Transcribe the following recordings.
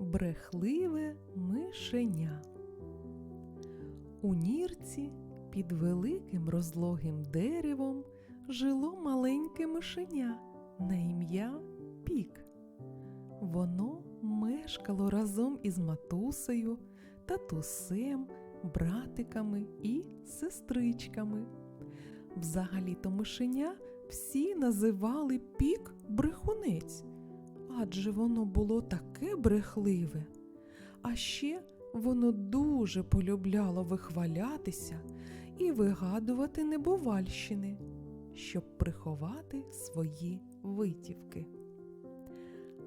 Брехливе мишеня. У нірці під великим розлогим деревом жило маленьке мишеня на ім'я Пік. Воно мешкало разом із матусею, татусем, братиками і сестричками. Взагалі-то мишеня всі називали пік брехунець, адже воно було таке брехливе. А ще воно дуже полюбляло вихвалятися і вигадувати небувальщини, щоб приховати свої витівки.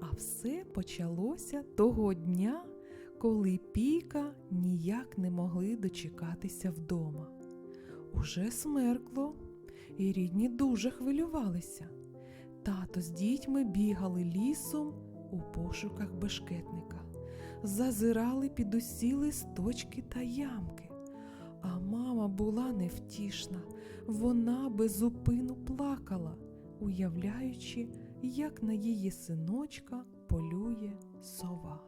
А все почалося того дня, коли Піка ніяк не могли дочекатися вдома. Уже смеркло, і рідні дуже хвилювалися. Тато з дітьми бігали лісом у пошуках бешкетника, зазирали під усі листочки та ямки. А мама була невтішна, вона безупину плакала, уявляючи, як на її синочка полює сова.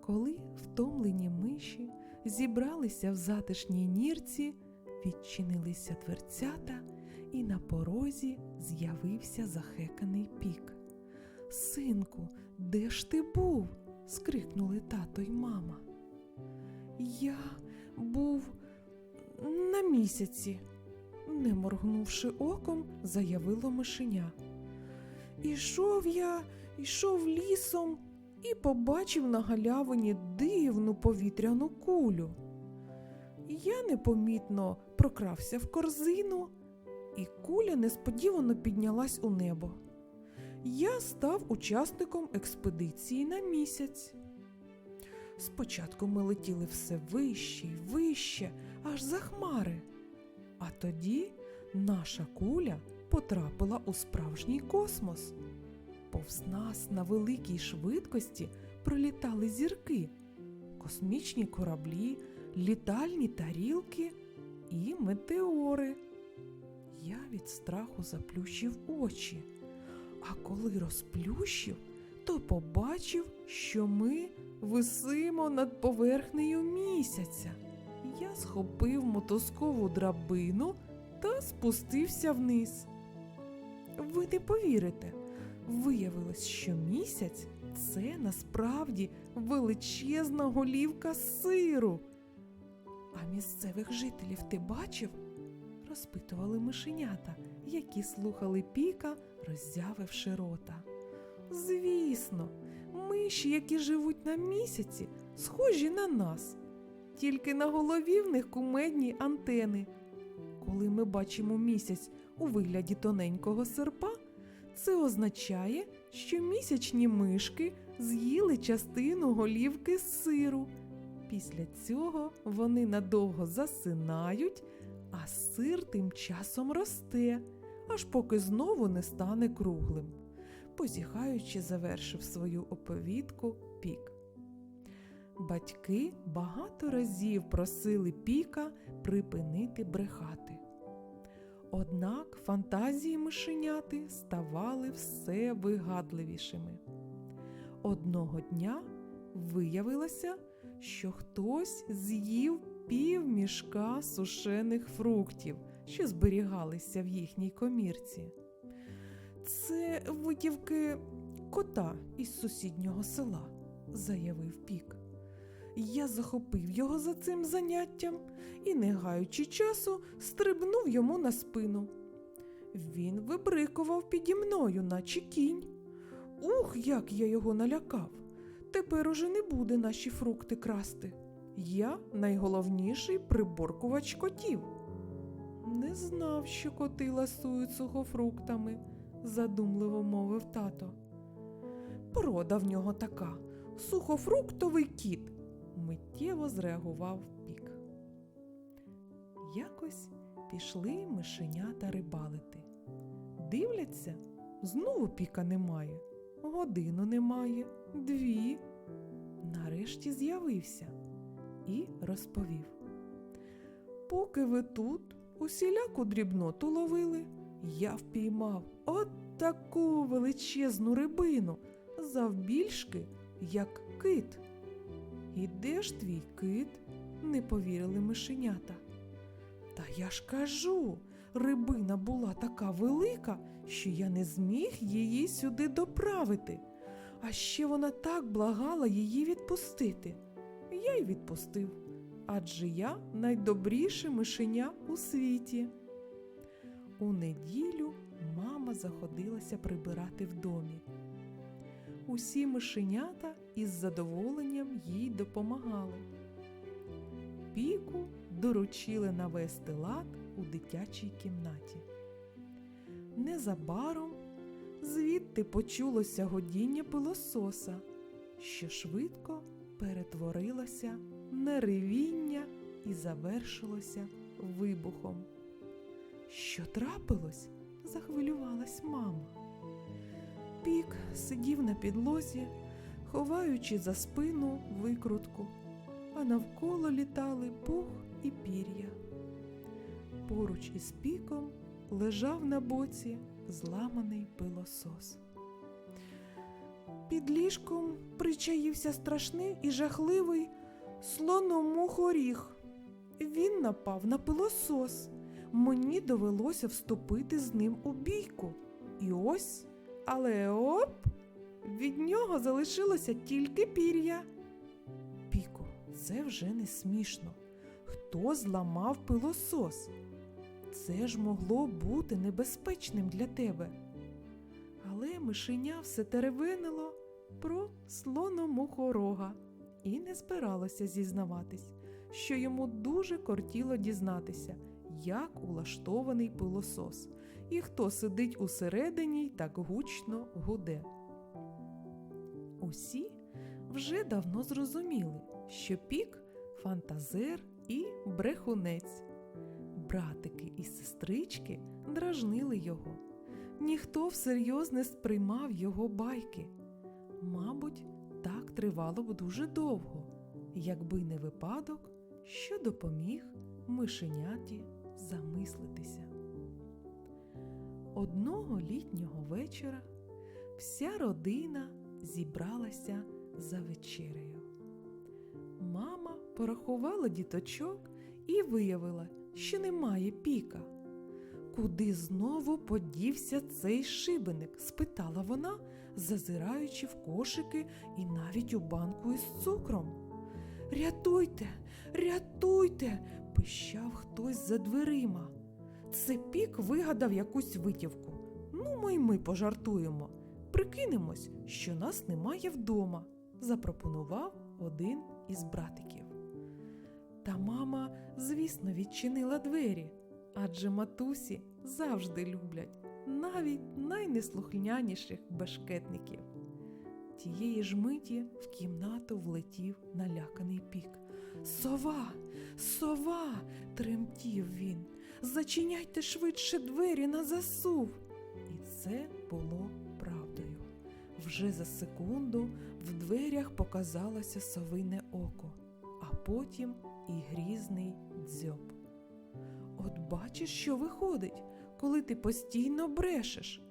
Коли втомлені миші зібралися в затишній нірці, відчинилися дверцята, і на порозі з'явився захеканий пік. Синку, де ж ти був? скрикнули тато й мама. Я був на місяці, не моргнувши оком, заявило мишеня. Ішов я, ішов лісом і побачив на галявині дивну повітряну кулю. Я непомітно прокрався в корзину, і куля несподівано піднялась у небо. Я став учасником експедиції на місяць. Спочатку ми летіли все вище й вище, аж за хмари, а тоді наша куля потрапила у справжній космос. Повз нас на великій швидкості пролітали зірки, космічні кораблі, літальні тарілки і метеори. Я від страху заплющив очі, а коли розплющив, то побачив, що ми висимо над поверхнею місяця. Я схопив мотузкову драбину та спустився вниз. Ви не повірите, виявилось, що місяць це насправді величезна голівка сиру. А місцевих жителів ти бачив? Розпитували мишенята, які слухали піка, роззявивши рота. Звісно, миші, які живуть на місяці, схожі на нас, тільки на голові в них кумедні антени. Коли ми бачимо місяць у вигляді тоненького серпа, це означає, що місячні мишки з'їли частину голівки сиру. Після цього вони надовго засинають, а сир тим часом росте, аж поки знову не стане круглим. Позіхаючи, завершив свою оповідку пік. Батьки багато разів просили піка припинити брехати. Однак фантазії мишеняти ставали все вигадливішими. Одного дня виявилося, що хтось з'їв пів мішка сушених фруктів, що зберігалися в їхній комірці. Це витівки кота із сусіднього села, заявив пік. Я захопив його за цим заняттям і, не гаючи часу, стрибнув йому на спину. Він вибрикував піді мною, наче кінь. Ух, як я його налякав! Тепер уже не буде наші фрукти красти. Я найголовніший приборкувач котів. Не знав, що коти ласують сухофруктами, задумливо мовив тато. Порода в нього така сухофруктовий кіт, миттєво зреагував пік. Якось пішли мишенята рибалити. Дивляться, знову піка немає, годину немає, дві. Нарешті з'явився і розповів. Поки ви тут усіляку дрібноту ловили, я впіймав от таку величезну рибину завбільшки як кит. І де ж твій кит? не повірили мишенята. Та я ж кажу, рибина була така велика, що я не зміг її сюди доправити. А ще вона так благала її відпустити. Я й відпустив, адже я найдобріше мишеня у світі. У неділю мама заходилася прибирати в домі. Усі мишенята із задоволенням їй допомагали. Піку доручили навести лад у дитячій кімнаті. Незабаром звідти почулося годіння пилососа, що швидко перетворилося на ревіння і завершилося вибухом. Що трапилось? захвилювалась мама. Пік сидів на підлозі, ховаючи за спину викрутку, а навколо літали пух і пір'я. Поруч із піком лежав на боці зламаний пилосос. Під ліжком причаївся страшний і жахливий слономухоріг. Він напав на пилосос. Мені довелося вступити з ним у бійку. І ось, але оп, від нього залишилося тільки пір'я. Піко, це вже не смішно. Хто зламав пилосос? Це ж могло бути небезпечним для тебе. Але мишеня все теревенило про слономухорога і не збиралося зізнаватись, що йому дуже кортіло дізнатися, як улаштований пилосос і хто сидить усередині й так гучно гуде. Усі вже давно зрозуміли, що пік фантазер і брехунець. Братики і сестрички дражнили його. Ніхто всерйоз не сприймав його байки. Мабуть, так тривало б дуже довго, якби не випадок, що допоміг мишеняті замислитися. Одного літнього вечора вся родина зібралася за вечерею. Мама порахувала діточок і виявила, що немає піка. Куди знову подівся цей шибеник? спитала вона, зазираючи в кошики і навіть у банку із цукром. Рятуйте, рятуйте, пищав хтось за дверима. Це пік вигадав якусь витівку. Ну, ми й ми пожартуємо. Прикинемось, що нас немає вдома, запропонував один із братиків. Та мама, звісно, відчинила двері, адже матусі завжди люблять навіть найнеслухняніших бешкетників. Тієї ж миті в кімнату влетів наляканий пік. Сова, сова, тремтів він. Зачиняйте швидше двері на засув. І це було правдою. Вже за секунду в дверях показалося совине око, а потім і грізний дзьоб. От бачиш, що виходить, коли ти постійно брешеш.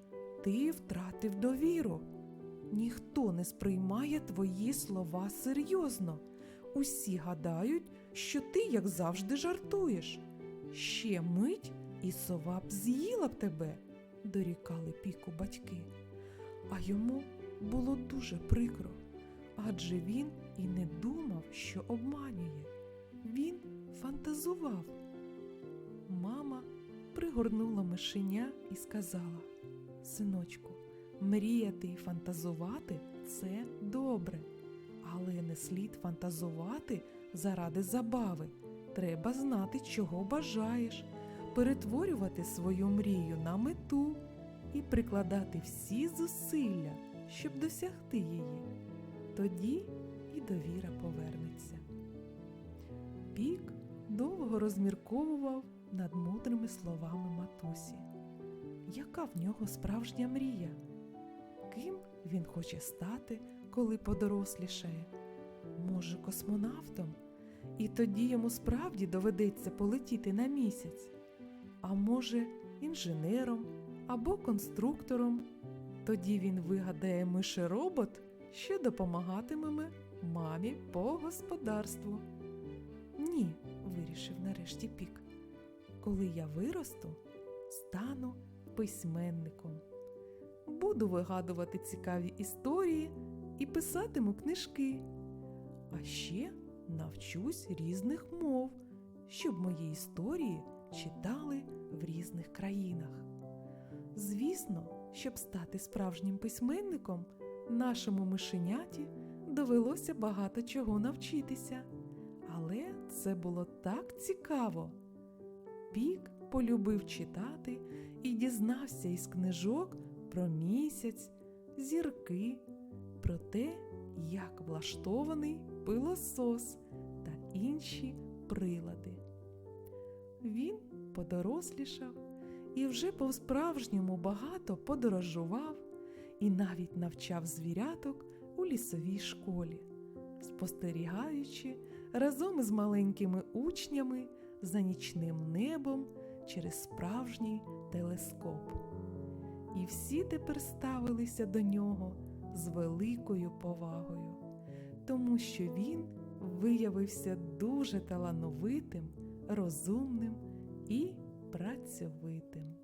Ти втратив довіру. Ніхто не сприймає твої слова серйозно. Усі гадають, що ти, як завжди, жартуєш. Ще мить і сова б з'їла б тебе, дорікали піку батьки. А йому було дуже прикро, адже він і не думав, що обманює. Він фантазував. Мама пригорнула мишеня і сказала: Синочку, мріяти і фантазувати це добре, але не слід фантазувати заради забави. Треба знати, чого бажаєш, перетворювати свою мрію на мету і прикладати всі зусилля, щоб досягти її. Тоді і довіра повернеться. Пік довго розмірковував над мудрими словами матусі. Яка в нього справжня мрія? Ким він хоче стати, коли подорослішає? Може, космонавтом? І тоді йому справді доведеться полетіти на місяць, а може, інженером або конструктором. Тоді він вигадає мишеробот, що допомагатиме мамі по господарству. Ні, вирішив нарешті пік. Коли я виросту, стану письменником. Буду вигадувати цікаві історії і писатиму книжки. А ще навчусь різних мов, щоб мої історії читали в різних країнах. Звісно, щоб стати справжнім письменником, нашому мишеняті довелося багато чого навчитися. Але це було так цікаво. Пік полюбив читати і дізнався із книжок про місяць, зірки, про те, як влаштований пилосос та інші прилади. Він подорослішав і вже по-справжньому багато подорожував і навіть навчав звіряток у лісовій школі, спостерігаючи разом із маленькими учнями за нічним небом через справжній телескоп. І всі тепер ставилися до нього з великою повагою, тому що він виявився дуже талановитим, розумним і працьовитим.